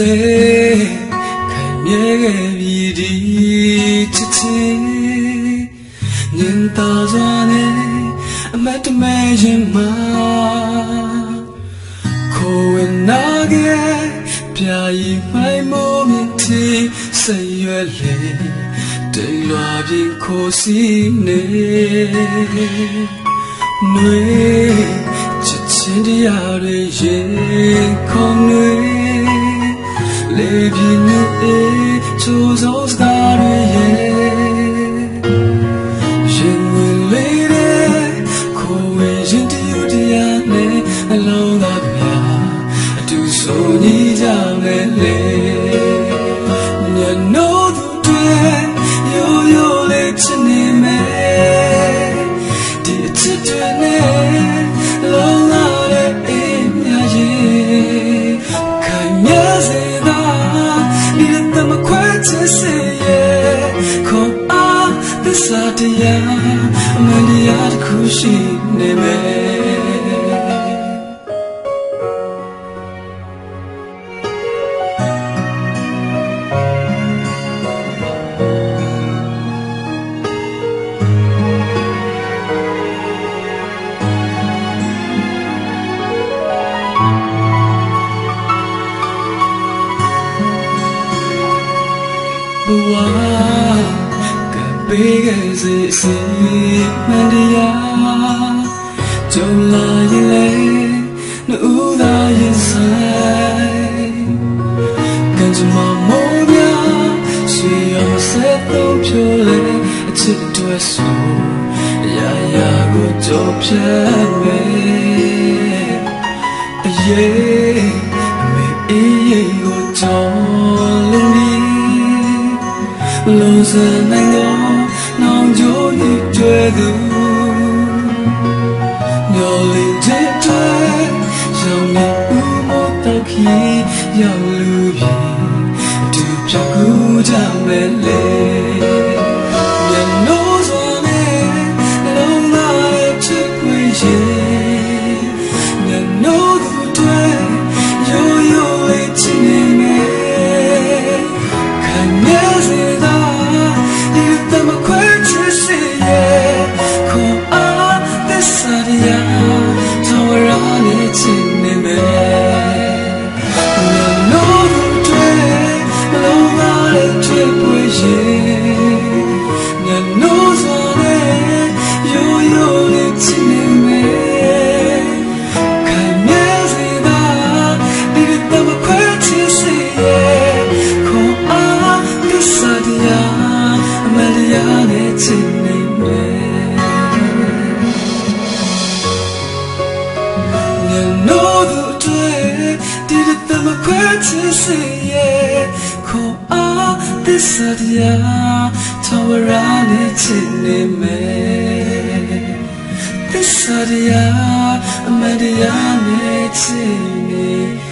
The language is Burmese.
ခဲ့ပြီဒီချစ်ချင်းညင်သာစွာနဲ့အမတ်တမဲရင်မှာခိုးဝင်နာခဲ့ပြာရီမိုင်မိုးမြင့်တီစိတ်ရွယ်လေတိမ်လွာပြင်ခိုးစီနေနွေချစ်ချင်းတရားတွေရင်ခုန်တွေလေပြင်းနေ ချိုးစောစကားတွေရဲ့ရင်ဝင်လေးတဲ့ခိုးဝင်ရင်တယူ သစ္စာတရားအမှန်တရားတစ်ခုရှိနေမယ် ပေးခဲ့စေစီမန္တရားကြုံလာရင်လေနှူးသာရင်ဆိုင်ကံကြမ္မာမောမြဆွေရမဆက်တော့ဖြိုးလေအချစ်တွေဆိုရာရာကိုကြောဖြတ်မယ်အရေးအမေအေးရေကိုကြောလုံးဒီလုံးစံနိုင်တော့နောင်ကြိုးရကျွဲ သူမျော်လင့်တဲ့တွေ့ရောင်နေဦးမတော့ခီရောက်လူပြီသူပြကူကြမယ်လေ 그치시에 코아 뜻사디야 타워라니 지니메 뜻사디야 아메디야니 지니